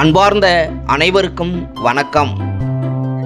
அன்பார்ந்த அனைவருக்கும் வணக்கம்.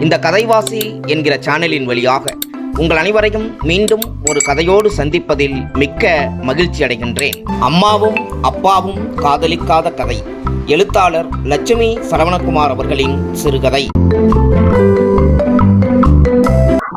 இந்த கதைவாசி என்கிற சேனலின் வழியாக உங்கள் அனைவரையும் மீண்டும் ஒரு கதையோடு சந்திப்பதில் மிக்க மகிழ்ச்சி அடைகின்றேன். அம்மாவும் அப்பாவும் காதலிக்காத கதை. எழுத்தாளர் லட்சுமி சரவணகுமார் அவர்களின் சிறுகதை.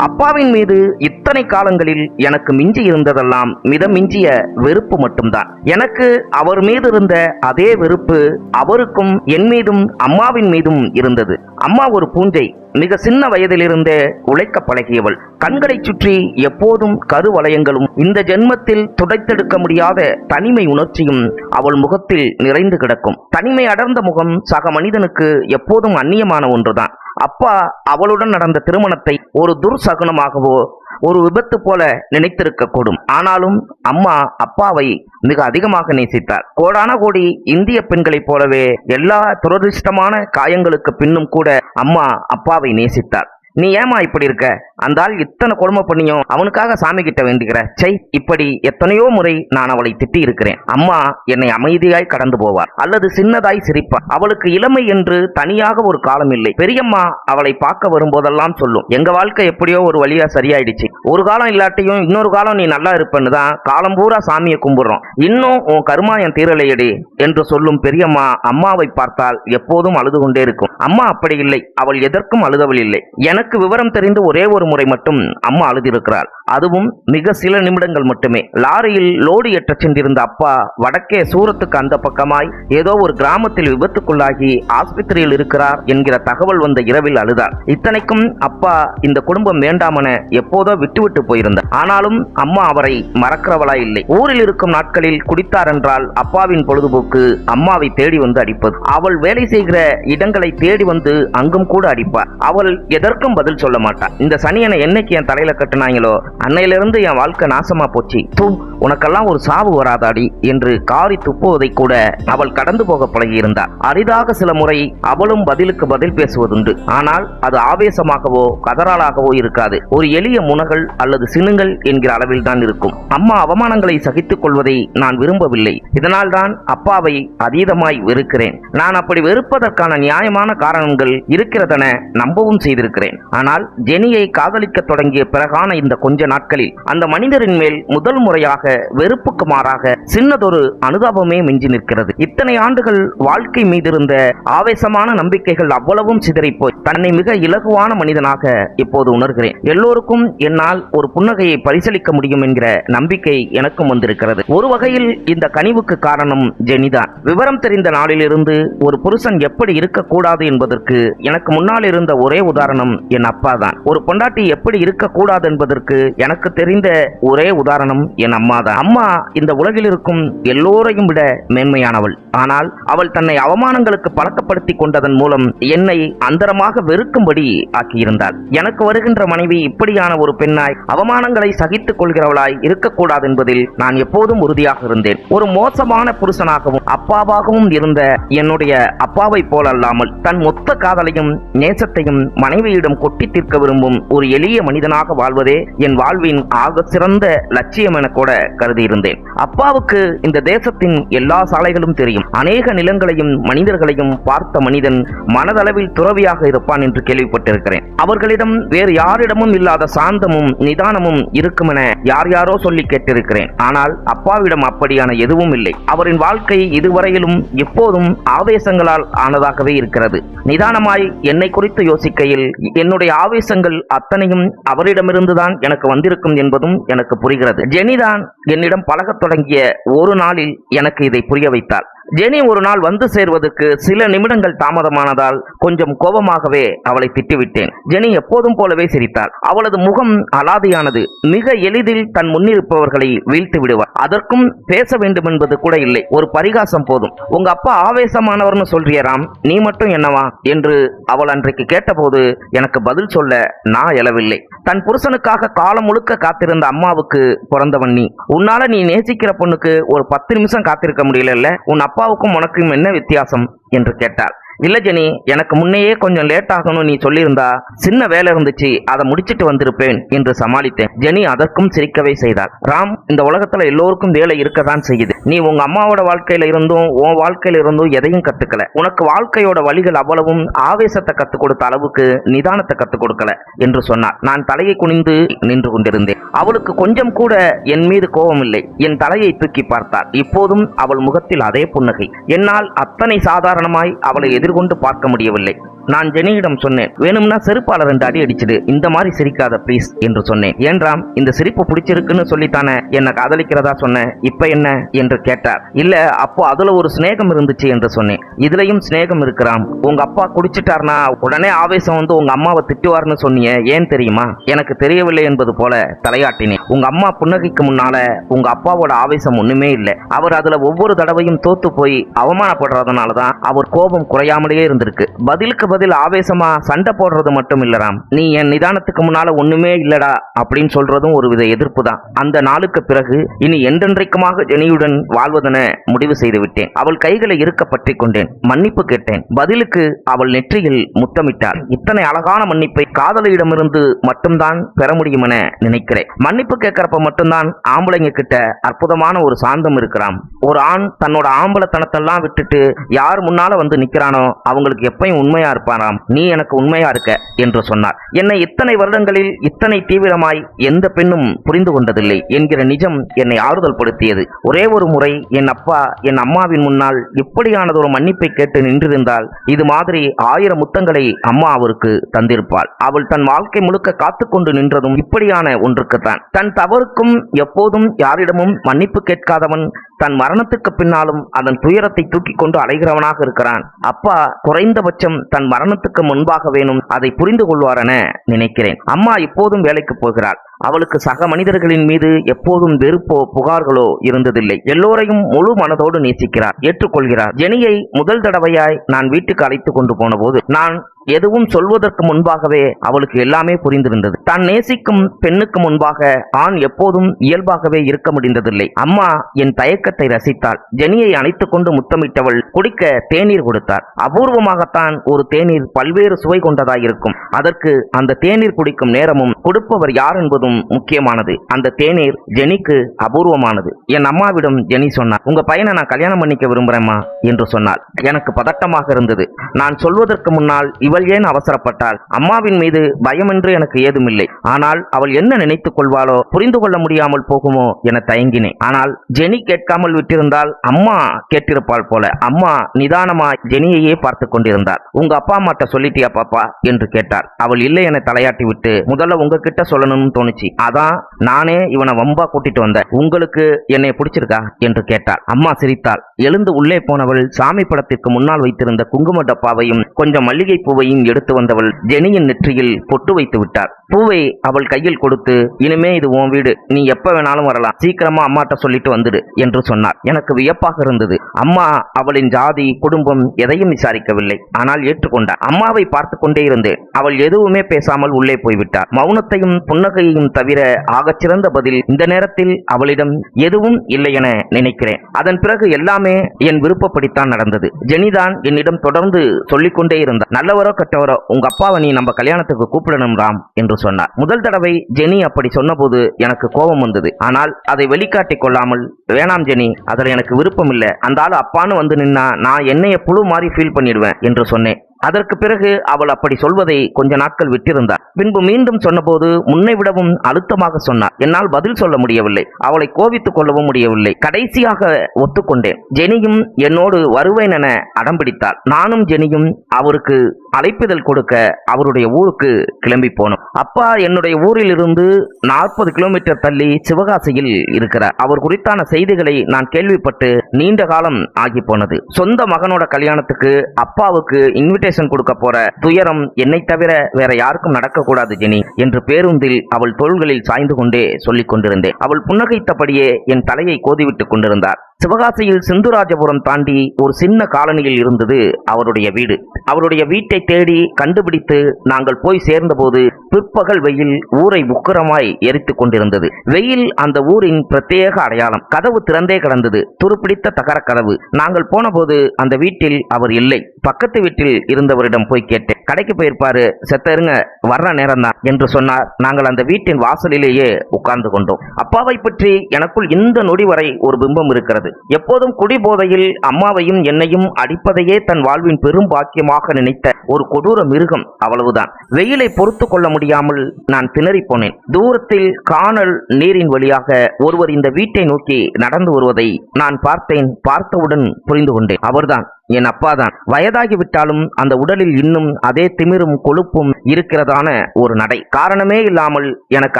அப்பாவின் மீது இத்தனை காலங்களில் எனக்கு மிஞ்சி இருந்ததெல்லாம் மிதமிஞ்சிய வெறுப்பு மட்டும்தான். எனக்கு அவர் மீது இருந்த அதே வெறுப்பு அவருக்கும் என் மீதும் அம்மாவின் மீதும் இருந்தது. அம்மா ஒரு பூஞ்சை மிக சின்ன வயதிலிருந்தே உழைக்க பழகியவள். கண்களை சுற்றி எப்போதும் கருவலயங்களும் இந்த ஜென்மத்தில் துடைத்தெடுக்க முடியாத தனிமை உணர்ச்சியும் அவள் முகத்தில் நிறைந்து கிடக்கும். தனிமை அடர்ந்த முகம் சக மனிதனுக்கு எப்போதும் அந்நியமான ஒன்றுதான். அப்பா அவளுடன் நடந்த திருமணத்தை ஒரு துர்சகுனமாகவோ ஒரு விபத்து போல நினைத்திருக்கக்கூடும். ஆனாலும் அம்மா அப்பாவை மிக அதிகமாக நேசித்தார். கோடான கோடி இந்திய பெண்களைப் போலவே எல்லா துரதிர்ஷ்டமான காயங்களுக்கு பின்னும் கூட அம்மா அப்பாவை நேசித்தார். நீ ஏமா இப்படி இருக்க? அந்த ஆள் இத்தனை கொடுமை பண்ணியும் அவனுக்காக சாமி கிட்ட வேண்டுகிற. சை இப்படி எத்தனையோ முறை நான் அவளை திட்டி இருக்கிறேன் அம்மா என்னை அமைதியாய் கடந்து போவார் அல்லது சின்னதாய் சிரிப்பார் அவளுக்கு இளமை என்று தனியாக ஒரு காலம் இல்லை. பெரியம்மா அவளை பார்க்க வரும்போதெல்லாம் சொல்லும். எங்க வாழ்க்கை எப்படியோ ஒரு வழியா சரியாயிடுச்சு. ஒரு காலம் இல்லாட்டியும் இன்னொரு காலம் நீ நல்லா இருப்பேன்னு தான் காலம் பூரா சாமியை கும்பிடுறோம். இன்னும் உன் கருமா என் தீரலையடி என்று சொல்லும் பெரியம்மா அம்மாவை பார்த்தால் எப்போதும் அழுது கொண்டே இருக்கும். அம்மா அப்படி இல்லை. அவள் எதற்கும் அழுதவள் இல்லை. எனக்கு விவரம் தெரிந்து ஒரே ஒரு முறை மட்டும் அம்மா அழுதிருக்கிறாள் அதுவும் மிக சில நிமிடங்கள் மட்டுமே. லாரியில் லோடு ஏற்றச் சென்றிருந்த அப்பா வடக்கே சூரத்துக்கு அந்த பக்கமாய் ஏதோ ஒரு கிராமத்தில் விபத்துக்குள்ளாகி ஆஸ்பத்திரியில் இருக்கிறார் என்கிற தகவல் வந்த இரவில் அழுதார். இத்தனைக்கும் அப்பா இந்த குடும்பம் வேண்டாமென எப்போதோ விட்டுவிட்டு போயிருந்தார். ஆனாலும் அம்மா அவரை மறக்கிறவளா இல்லை. ஊரில் இருக்கும் நாட்களில் குடித்தார் என்றால் அப்பாவின் பொழுதுபோக்கு அம்மாவை தேடி வந்து அடிப்பது. அவள் வேலை செய்கிற இடங்களை தேடி வந்து அங்கும் கூட அடிப்பார். அவள் எதற்கும் பதில் சொல்ல மாட்டாள். இந்த சனியனை என்னைக்கு என் தலையில கட்டினாங்களோ அன்னையிலிருந்து என் வாழ்க்கை நாசமா போச்சு. தூ உனக்கெல்லாம் ஒரு சாவு வராதாடி என்று காரி துப்புவதை கூட அவள் கடந்து போக பழகியிருந்தார் அரிதாக சில முறை அவளும் பதிலுக்கு பதில் பேசுவதுண்டு. ஆனால் அது ஆவேசமாகவோ கதறாலாகவோ இருக்காது. ஒரு எளிய முனகள் அல்லது சினுங்கள் என்கிற அளவில் தான் இருக்கும். அம்மா அவமானங்களை சகித்துக் கொள்வதை நான் விரும்பவில்லை. இதனால் தான் அப்பாவை அதீதமாய் வெறுக்கிறேன். நான் அப்படி வெறுப்பதற்கான நியாயமான காரணங்கள் இருக்கிறதென நம்பவும் செய்திருக்கிறேன். ஆனால் ஜெனியை காதலிக்க தொடங்கிய பிறகான இந்த கொஞ்ச நாட்களில் அந்த மனிதரின் மேல் முதல் முறையாக வெறுப்புக்கு மாறாக சின்னதொரு அனுதாபமே மிஞ்சி நிற்கிறது. இத்தனை ஆண்டுகள் வாழ்க்கை மீதிருந்த ஆவேசமான நம்பிக்கைகள் அவ்வளவும் சிதறிப்போய் தன்னை மிக இலகுவான மனிதனாக இப்போது உணர்கிறேன். எல்லோருக்கும் என்னால் ஒரு புன்னகையை பரிசளிக்க முடியும் என்கிற நம்பிக்கை எனக்கும் வந்திருக்கிறது. ஒரு வகையில் இந்த கனிவுக்கு காரணம் ஜெனிதான். விவரம் தெரிந்த நாளிலிருந்து ஒரு புருஷன் எப்படி இருக்கக்கூடாது என்பதற்கு எனக்கு முன்னால் இருந்த ஒரே உதாரணம் என் அப்பா தான் ஒரு பொண்டாட்டி எப்படி இருக்கக்கூடாது என்பதற்கு எனக்கு தெரிந்த ஒரே உதாரணம் என் அம்மா தான் அம்மா இந்த உலகில் இருக்கும் எல்லோரையும் விட மேன்மையானவள். ஆனால் அவள் தன்னை அவமானங்களுக்கு பழக்கப்படுத்தி கொண்டதன் மூலம் என்னை அந்தரமாக வெறுக்கும்படி ஆக்கியிருந்தாள். எனக்கு வருகின்ற மனைவி இப்படியான ஒரு பெண்ணாய் அவமானங்களை சகித்துக் கொள்கிறவளாய் இருக்கக்கூடாது என்பதில் நான் எப்போதும் உறுதியாக இருந்தேன். ஒரு மோசமான புருஷனாகவும் அப்பாவாகவும் இருந்த என்னுடைய அப்பாவை போலல்லாமல் தன் மொத்த காதலையும் நேசத்தையும் மனைவியிடம் கொட்டி தீர்க்க விரும்பும் ஒரு எளிய மனிதனாக வாழ்வதே என் வாழ்வின் ஆக சிறந்த லட்சியம் என கூட கருதியிருந்தேன். அப்பாவுக்கு இந்த தேசத்தின் எல்லா சாலைகளும் தெரியும். அநேக நிலங்களையும் மனிதர்களையும் பார்த்த மனிதன் மனதளவில் துறவியாக இருப்பான் என்று கேள்விப்பட்டிருக்கிறேன். அவர்களிடம் வேறு யாரிடமும் இல்லாத சாந்தமும் நிதானமும் இருக்குமென யார் யாரோ சொல்லி கேட்டிருக்கிறேன். ஆனால் அப்பாவிடம் அப்படியான எதுவும் இல்லை. அவரின் வாழ்க்கை இதுவரையிலும் எப்போதும் ஆவேசங்களால் ஆனதாகவே இருக்கிறது. நிதானமாய் என்னை குறித்து யோசிக்கையில் என்னுடைய ஆவேசங்கள் அத்தனையும் அவரிடமிருந்துதான் எனக்கு வந்திருக்கும் என்பதும் எனக்கு புரிகிறது. ஜெனிதான் என்னிடம் பழகத் தொடங்கிய ஒரு நாளில் எனக்கு இதை புரிய வைத்தாள். ஜெனி ஒரு நாள் வந்து சேர்வதற்கு சில நிமிடங்கள் தாமதமானதால் கொஞ்சம் கோபமாகவே அவளை திட்டிவிட்டேன். ஜெனி எப்போதும் போலவே சிரித்தாள். அவளது முகம் அலாதியானது. மிக எளிதில் தன் முன்னிருப்பவர்களை வீழ்த்து விடுவார் அதற்கும் பேச வேண்டும் என்பது கூட இல்லை. ஒரு பரிகாசம் போதும். உங்க அப்பா ஆவேசமானவர்னு சொல்றியராம் நீ மட்டும் என்னவா? என்று அவள் அன்றைக்கு கேட்டபோது எனக்கு பதில் சொல்ல நான் எழவில்லை. தன் புருஷனுக்காக காலம் முழுக்க காத்திருந்த அம்மாவுக்கு பிறந்தவன் நீ. உன்னால நீ நேசிக்கிற பொண்ணுக்கு ஒரு பத்து நிமிஷம் காத்திருக்க முடியல உன் அப்பா அப்பாவுக்கும் உனக்கும் என்ன வித்தியாசம்? என்று கேட்டாள் இல்ல ஜெனி எனக்கு முன்னையே கொஞ்சம் லேட் ஆகணும் நீ சொல்லியிருந்தா சின்ன வேலை இருந்துச்சு அதை முடிச்சிட்டு வந்திருப்பேன் என்று சமாளித்தேன். ஜெனி அதற்கும் சிரிக்கவே செய்தார் ராம் இந்த உலகத்துல எல்லோருக்கும் வேலை இருக்கதான் செய்யுது. நீ உங்க அம்மாவோட வாழ்க்கையில இருந்தும் உன் வாழ்க்கையில இருந்தும் எதையும் கத்துக்கல. உனக்கு வாழ்க்கையோட வழிகள் அவ்வளவும் ஆவேசத்தை கத்துக் கொடுத்த அளவுக்கு நிதானத்தை கத்துக் கொடுக்கல என்று சொன்னார் நான் தலையை குனிந்து நின்று கொண்டிருந்தேன். அவளுக்கு கொஞ்சம் கூட என் மீது கோபம் இல்லை என் தலையை தூக்கி பார்த்தார் இப்போதும் அவள் முகத்தில் அதே புன்னகை. என்னால் அத்தனை சாதாரணமாய் அவளை எதிர் எதிர்கொண்டு பார்க்க முடியவில்லை. நான் ஜெனியிடம் சொன்னேன் வேணும்னா செருப்பால ரெண்டு அடி அடிச்சுடு இந்த மாதிரி சிரிக்காத ப்ளீஸ் என்று சொன்னேன். ஏன்றாம் இந்த சிரிப்பு பிடிச்சிருக்குன்னு சொல்லித்தானே என்னை காதலிக்கிறதா சொன்னேன் இப்ப என்ன? என்று கேட்டார். இல்ல அப்போ அதுல ஒரு சிநேகம் இருந்துச்சு என்று சொன்னேன். இதுலயும் சிநேகம் இருக்கிறாம் உங்க அப்பா குடிச்சிட்டார்னா உடனே ஆவேசம் வந்து உங்க அம்மாவை திட்டுவார்னு சொன்னீங்க ஏன் தெரியுமா? எனக்கு தெரியவில்லை என்பது போல தலையாட்டினேன். உங்க அம்மா புன்னகைக்கு முன்னால உங்க அப்பாவோட ஆவேசம் ஒண்ணுமே இல்லை. அவர் அதுல ஒவ்வொரு தடவையும் தோத்து போய் அவமானப்படுறதுனால தான் அவர் கோபம் குறையாமலேயே இருந்திருக்கு. பதிலுக்கு பதில் ஆவேசமா சண்டை போடுறது மட்டும் இல்லராம் நீ என் நிதானத்துக்கு முன்னால ஒண்ணுமே இல்லடா அப்படின்னு சொல்றதும் ஒரு வித எதிர்ப்பு தான். அந்த நாளுக்கு பிறகு இனி என்றென்றைக்குமாக ஜெனியுடன் வாழ்வதென முடிவு செய்து விட்டேன். அவள் கைகளை இருக்க பற்றி கொண்டேன். மன்னிப்பு கேட்டேன். பதிலுக்கு அவள் நெற்றியில் முத்தமிட்டாள். இத்தனை அழகான மன்னிப்பை காதலியிடமிருந்து மட்டும்தான் பெற முடியும் என நினைக்கிறேன். மன்னிப்பு கேட்கறப்ப மட்டும்தான் ஆம்பளைங்க கிட்ட அற்புதமான ஒரு சாந்தம் இருக்கிறாம் ஒரு ஆண் தன்னோட ஆம்பளத்தனத்தெல்லாம் விட்டுட்டு யார் முன்னால வந்து நிக்கிறானோ அவங்களுக்கு எப்பயும் உண்மையா இருப்பாராம் நீ எனக்கு உண்மையா இருக்க என்று சொன்னார். என்னை இத்தனை வருடங்களில் இத்தனை தீவிரமாய் எந்த பெண்ணும் புரிந்து கொண்டதில்லை என்கிற நிஜம் என்னை ஆறுதல் படுத்தியது. ஒரே ஒரு முறை என் அப்பா என் அம்மாவின் முன்னால் இப்படியானதொரு மன்னிப்பை கேட்டு நின்றிருந்தால் இது மாதிரி ஆயிரம் முத்தங்களை அம்மா அவருக்கு தந்திருப்பாள். அவள் தன் வாழ்க்கை முழுக்க காத்துக்கொண்டு நின்றதும் இப்படியான ஒன்றுக்குத்தான். தன் தவறுக்கும் எப்போதும் யாரிடமும் மன்னிப்பு கேட்காதவன் தன் மரணத்துக்கு பின்னாலும் அதன் துயரத்தை தூக்கிக் கொண்டு அலைகிறவனாக இருக்கிறான். அப்பா குறைந்தபட்சம் தன் மரணத்துக்கு முன்பாக வேணும் அதை புரிந்து கொள்வாரென நினைக்கிறேன். அம்மா இப்போதும் வேலைக்கு போகிறாள். அவளுக்கு சக மனிதர்களின் மீது எப்போதும் வெறுப்போ புகார்களோ இருந்ததில்லை. எல்லோரையும் முழு மனதோடு நேசிக்கிறார் ஏற்றுக்கொள்கிறார். ஜெனியை முதல் தடவையாய் நான் வீட்டுக்கு அழைத்து கொண்டு போன போது நான் எதுவும் சொல்வதற்கு முன்பாகவே அவளுக்கு எல்லாமே புரிந்திருந்தது. தான் நேசிக்கும் பெண்ணுக்கு முன்பாக ஆண் எப்போதும் இயல்பாகவே இருக்க முடிந்ததில்லை. அம்மா என் தயக்கத்தை ரசித்தாள். ஜெனியை அணைத்துக் கொண்டு முத்தமிட்டவள் குடிக்க தேநீர் கொடுத்தார். அபூர்வமாகத்தான் ஒரு தேநீர் பல்வேறு சுவை கொண்டதாயிருக்கும். அதற்கு அந்த தேநீர் குடிக்கும் நேரமும் கொடுப்பவர் யார் என்பதும் முக்கியமானது. அந்த தேநீர் ஜெனிக்கு அபூர்வமானது. என் அம்மாவிடம் ஜெனி சொன்னார் உங்க பையனை நான் கல்யாணம் பண்ணிக்க விரும்புறேம்மா என்று சொன்னாள். எனக்கு பதட்டமாக இருந்தது. நான் சொல்வதற்கு முன்னால் இவள் ஏன் அவசரப்பட்டாள்? அம்மாவின் மீது பயமென்று எனக்கு ஏதுமில்லை. ஆனால் அவள் என்ன நினைத்துக் கொள்வாளோ புரிந்து கொள்ள முடியாமல் போகுமோ என தயங்கினேன். ஆனால் ஜெனி கேட்காமல் விட்டிருந்தால் அம்மா கேட்டிருப்பாள் போல. அம்மா நிதானமா ஜெனியையே பார்த்து கொண்டிருந்தார் உங்க அப்பா அம்மாட்ட சொல்லிட்டியா பாப்பா? என்று கேட்டார் அவள் இல்லை என தலையாட்டி விட்டு முதல்ல உங்ககிட்ட சொல்லணும்னு தோணுச்சு. அதான் நானே இவனை வம்பா கூட்டிட்டு வந்தேன். உங்களுக்கு என்னை பிடிச்சிருக்கா? என்று கேட்டாள். அம்மா சிரித்தாள். எழுந்து உள்ளே போனவள் சாமி படத்திற்கு முன்னால் வைத்திருந்த குங்கும டப்பாவையும் கொஞ்சம் மல்லிகை பூவையும் எடுத்து வந்தவள் ஜெனியின் நெற்றியில் பொட்டு வைத்து விட்டார். பூவை அவள் கையில் கொடுத்து இனிமே இது உன் வீடு. நீ எப்ப வேணாலும் வரலாம். சீக்கிரமா அம்மாட்ட சொல்லிட்டு வந்துடு என்று சொன்னார். எனக்கு வியப்பாக இருந்தது. அம்மா அவளின் ஜாதி குடும்பம் எதையும் விசாரிக்கவில்லை. ஆனால் ஏற்றுக்கொண்டார். அம்மாவை பார்த்து கொண்டே இருந்தேன். அவள் எதுவுமே பேசாமல் உள்ளே போய்விட்டார். மௌனத்தையும் புன்னகையையும் தவிர ஆகச்சிறந்த பதில் இந்த நேரத்தில் அவளிடம் எதுவும் இல்லை என நினைக்கிறேன். அதன் பிறகு எல்லாமே என் விருப்பப்படித்தான் நடந்தது. ஜெனிதான் என்னிடம் தொடர்ந்து சொல்லிக்கொண்டே இருந்தார். நல்லவரோ கட்டவர உங்க அப்பாவை நீ நம்ம கல்யாணத்துக்கு கூப்பிடணும் ராம் என்று சொன்னார். முதல் தடவை ஜெனி அப்படி சொன்னபோது எனக்கு கோபம் வந்தது. ஆனால் அதை வெளிக்காட்டி கொள்ளாமல் வேணாம் ஜெனி அதில் எனக்கு விருப்பம் இல்லை. அந்த ஆள் அப்பான்னு வந்து நின்னா நான் என்னைய புழு மாதிரி ஃபீல் பண்ணிடுவேன் என்று சொன்னேன். அதற்கு பிறகு அவள் அப்படி சொல்வதை கொஞ்ச நாட்கள் விட்டிருந்தார் பின்பு மீண்டும் சொன்னபோது முன்னை விடவும் அழுத்தமாக சொன்னார் என்னால் பதில் சொல்ல முடியவில்லை. அவளை கோவித்துக் கொள்ளவும் முடியவில்லை. கடைசியாக ஒத்துக்கொண்டேன். ஜெனியும் என்னோடு வருவேன் என அடம்பிடித்தாள் நானும் ஜெனியும் அவருக்கு அழைப்பிதழ் கொடுக்க அவருடைய ஊருக்கு கிளம்பி போனோம். அப்பா என்னுடைய ஊரிலிருந்து நாற்பது கிலோமீட்டர் தள்ளி சிவகாசியில் இருக்கிறார். அவர் குறித்தான செய்திகளை நான் கேள்விப்பட்டு நீண்ட காலம் ஆகி போனது. சொந்த மகனோட கல்யாணத்துக்கு அப்பாவுக்கு இன்விடேஷன் கொடுக்க போற துயரம் என்னை தவிர வேற யாருக்கும் நடக்கக்கூடாது ஜெனி என்று பேருந்தில் அவள் தோள்களில் சாய்ந்து கொண்டே சொல்லிக் கொண்டிருந்தேன். அவள் புன்னகைத்தபடியே என் தலையை கோதிவிட்டுக் கொண்டிருந்தார். சிவகாசியில் சிந்துராஜபுரம் தாண்டி ஒரு சின்ன காலனியில் இருந்தது அவருடைய வீடு. அவருடைய வீட்டை தேடி கண்டுபிடித்து நாங்கள் போய் சேர்ந்தபோது பிற்பகல் வெயில் ஊரை உக்கிரமாய் எரித்துக் கொண்டிருந்தது. வெயில் அந்த ஊரின் பிரத்யேக அடையாளம். கதவு திறந்தே கிடந்தது. துருப்பிடித்த தகர கதவு. நாங்கள் போனபோது அந்த வீட்டில் அவர் இல்லை. பக்கத்து வீட்டில் இருந்தவரிடம் போய் கேட்டேன். கடைக்கு போயிருப்பாரு. செத்தருங்க வர்ற நேரம் தான் என்று சொன்னார். நாங்கள் அந்த வீட்டின் வாசலிலேயே உட்கார்ந்து கொண்டோம். அப்பாவை பற்றி எனக்குள் இந்த நொடி வரை ஒரு பிம்பம் இருக்கிறது. எப்போதும் குடிபோதையில் அம்மாவையும் என்னையும் அடிப்பதையே தன் வாழ்வின் பெரும் பாக்கியமாக நினைத்த ஒரு கொடூர மிருகம் அவ்வளவுதான். வெயிலை பொறுத்து கொள்ள முடியாமல் நான் திணறிப் போனேன். தூரத்தில் காணல் நீரின் வழியாக ஒருவர் இந்த வீட்டை நோக்கி நடந்து வருவதை நான் பார்த்தேன் பார்த்தவுடன் புரிந்து கொண்டேன். அவர்தான் என் அப்பாதான். வயதாகிவிட்டாலும் அந்த உடலில் இன்னும் அதே திமிரும் கொழுப்பும் இருக்கிறதான ஒரு நடை. காரணமே இல்லாமல் எனக்கு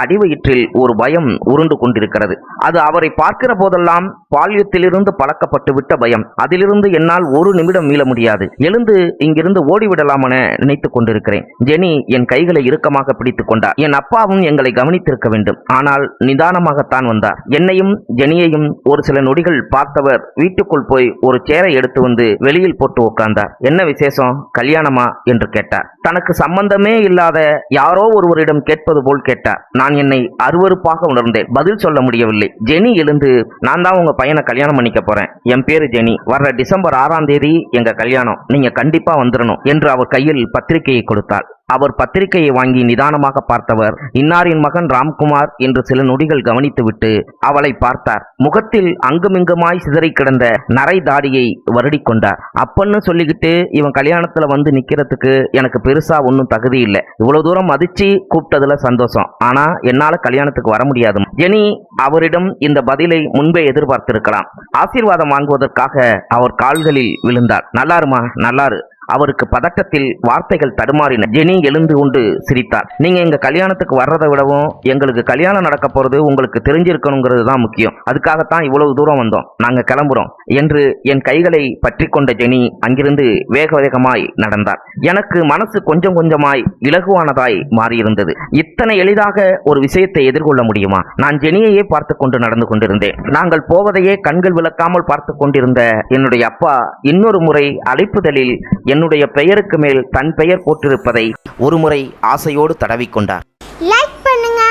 அடிவயிற்றில் ஒரு பயம் உருண்டு கொண்டிருக்கிறது. அது அவரை பார்க்கிற போதெல்லாம் பால்யத்திலிருந்து பழக்கப்பட்டு விட்ட பயம். அதிலிருந்து என்னால் ஒரு நிமிடம் மீள முடியாது. எழுந்து இங்கிருந்து ஓடிவிடலாமென நினைத்துக் கொண்டிருக்கிறேன். ஜெனி என் கைகளை இறுக்கமாக பிடித்துக் கொண்டார். என் அப்பாவும் எங்களை கவனித்திருக்க வேண்டும். ஆனால் நிதானமாகத்தான் வந்தார். என்னையும் ஜெனியையும் ஒரு சில நொடிகள் பார்த்தவர் வீட்டுக்குள் போய் ஒரு சேரை எடுத்து வந்து வெளியில் போட்டு உட்கார்ந்தார் என்ன விசேஷம்? கல்யாணமா? என்று கேட்டார். தனக்கு சம்பந்தமே இல்லாத யாரோ ஒருவரிடம் கேட்பது போல் கேட்டார். நான் என்னை அருவருப்பாக உணர்ந்தேன். பதில் சொல்ல முடியவில்லை. ஜெனி எழுந்து நான் தான் உங்க பையனை கல்யாணம் பண்ணிக்க போறேன். என் பேரு ஜெனி. வர்ற டிசம்பர் ஆறாம் தேதி எங்க கல்யாணம். நீங்க கண்டிப்பா வந்துடணும் என்று அவர் கையில் பத்திரிகையை கொடுத்தாள் அவர் பத்திரிகையை வாங்கி நிதானமாக பார்த்தவர் இன்னாரின் மகன் ராம்குமார் என்று சில நொடிகள் கவனித்துவிட்டு அவளை பார்த்தார். முகத்தில் அங்குமிங்குமாய் சிதறி கிடந்த நரை தாடியை வருடி கொண்டார். அப்பன்னு சொல்லிக்கிட்டு இவன் கல்யாணத்துல வந்து நிக்கிறதுக்கு எனக்கு பெருசா ஒன்றும் தகுதி இல்லை. இவ்வளவு தூரம் மதிச்சு கூப்பிட்டதுல சந்தோஷம். ஆனா என்னால கல்யாணத்துக்கு வர முடியாது. ஜெனி அவரிடம் இந்த பதிலை முன்பே எதிர்பார்த்திருக்கலாம். ஆசீர்வாதம் வாங்குவதற்காக அவர் கால்களில் விழுந்தார். நல்லாருமா? நல்லாரு. அவருக்கு பதட்டத்தில் வார்த்தைகள் தடுமாறின. ஜெனி எழுந்து கொண்டு சிரித்தார். நீங்க எங்க கல்யாணத்துக்கு வர்றதை விடவும் எங்களுக்கு கல்யாணம் நடக்க போறது உங்களுக்கு தெரிஞ்சிருக்கணுங்கிறது தான் முக்கியம். அதுக்காகத்தான் இவ்வளவு தூரம் வந்தோம். நாங்க கிளம்புறோம். என்று என் கைகளை பற்றி கொண்ட ஜெனி அங்கிருந்து வேக வேகமாய் நடந்தார். எனக்கு மனசு கொஞ்சம் கொஞ்சமாய் இலகுவானதாய் மாறியிருந்தது. இத்தனை எளிதாக ஒரு விஷயத்தை எதிர்கொள்ள முடியுமா? நான் ஜெனியையே பார்த்து கொண்டு நடந்து கொண்டிருந்தேன். நாங்கள் போவதையே கண்கள் விளக்காமல் பார்த்து கொண்டிருந்த என்னுடைய அப்பா இன்னொரு முறை அழைப்புதலில் என்னுடைய பெயருக்கு மேல் தன் பெயர் போட்டிருப்பதை ஒருமுறை ஆசையோடு தடவிக்கொண்டார். லைக் பண்ணுங்க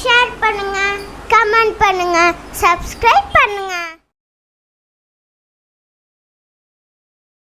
ஷேர் பண்ணுங்க கமெண்ட் பண்ணுங்க சப்ஸ்கிரைப் பண்ணுங்க.